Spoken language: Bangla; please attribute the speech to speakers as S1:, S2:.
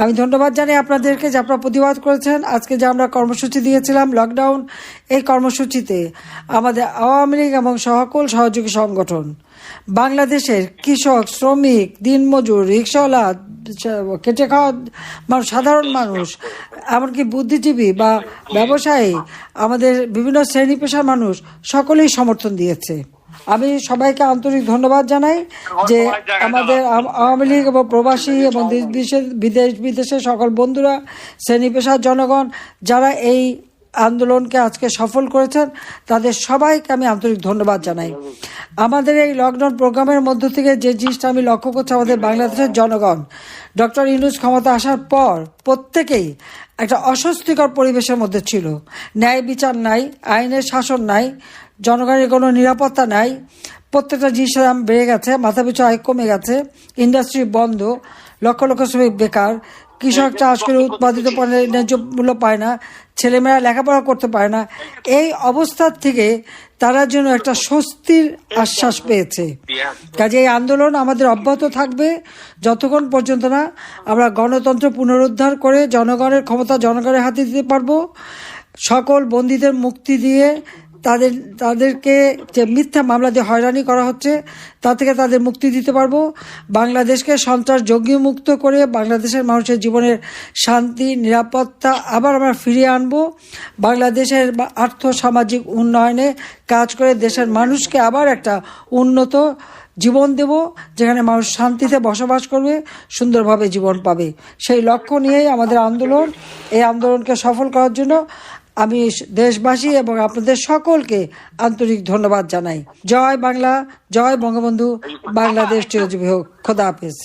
S1: আমি ধন্যবাদ জানাই আপনাদেরকে যে আপনারা প্রতিবাদ করেছেন। আজকে যে আমরা কর্মসূচি দিয়েছিলাম লকডাউন এই কর্মসূচিতে আমাদের আওয়ামী লীগ এবং সকল সহযোগী সংগঠন, বাংলাদেশের কৃষক, শ্রমিক, দিনমজুর, রিক্সাওয়ালা, কেটে খাওয়া মানুষ, সাধারণ মানুষ, এমনকি বুদ্ধিজীবী বা ব্যবসায়ী, আমাদের বিভিন্ন শ্রেণি পেশার মানুষ, সকলেই সমর্থন দিয়েছে। আমি সবাইকে আন্তরিক ধন্যবাদ জানাই যে আমাদের আওয়ামী লীগ এবং প্রবাসী এবং বিদেশ বিদেশের সকল বন্ধুরা শ্রেণি পেশার জনগণ যারা এই আন্দোলনকে আজকে সফল করেছেন, তাদের সবাইকে আমি আন্তরিক ধন্যবাদ জানাই। আমাদের এই লকডাউন প্রোগ্রামের মধ্য থেকে যে জিনিসটা আমি লক্ষ্য করছি আমাদের বাংলাদেশের জনগণ, ডক্টর ইউনুস ক্ষমতা আসার পর প্রত্যেকেই একটা অস্বস্তিকর পরিবেশের মধ্যে ছিল। ন্যায় বিচার নাই, আইনের শাসন নাই, জনগণের কোনো নিরাপত্তা নাই। প্রত্যেকটা জিনিসের দাম বেড়ে গেছে মাথা পিছু আয় কমে গেছে ইন্ডাস্ট্রি বন্ধ। লক্ষ লক্ষ শ্রমিক বেকার। কৃষক চাষ করে উৎপাদিত পণ্যের ন্যায্য মূল্য পায় না, ছেলেমেয়েরা লেখাপড়া করতে পারে না। এই অবস্থার থেকে তারা যেন একটা স্বস্তির আশ্বাস পেয়েছে। কাজে এই আন্দোলন আমাদের অব্যাহত থাকবে যতক্ষণ পর্যন্ত না আমরা গণতন্ত্র পুনরুদ্ধার করে জনগণের ক্ষমতা জনগণের হাতে দিতে পারব। সকল বন্দীদের মুক্তি দিয়ে তাদের, তাদেরকে যে মিথ্যা মামলা দিয়ে হয়রানি করা হচ্ছে, তা থেকে তাদের মুক্তি দিতে পারব। বাংলাদেশকে সন্ত্রাস মুক্ত করে বাংলাদেশের মানুষের জীবনের শান্তি, নিরাপত্তা আবার আমরা ফিরিয়ে আনব। বাংলাদেশের আর্থ সামাজিক উন্নয়নে কাজ করে দেশের মানুষকে আবার একটা উন্নত জীবন দেব, যেখানে মানুষ শান্তিতে বসবাস করবে, সুন্দরভাবে জীবন পাবে। সেই লক্ষ্য নিয়েই আমাদের আন্দোলন। এই আন্দোলনকে সফল করার জন্য আমি দেশবাসী এবং আপনাদের সকলকে আন্তরিক ধন্যবাদ জানাই। জয় বাংলা, জয় বঙ্গবন্ধু, বাংলাদেশ চিরজীবী হোক। খোদা হাফেজ।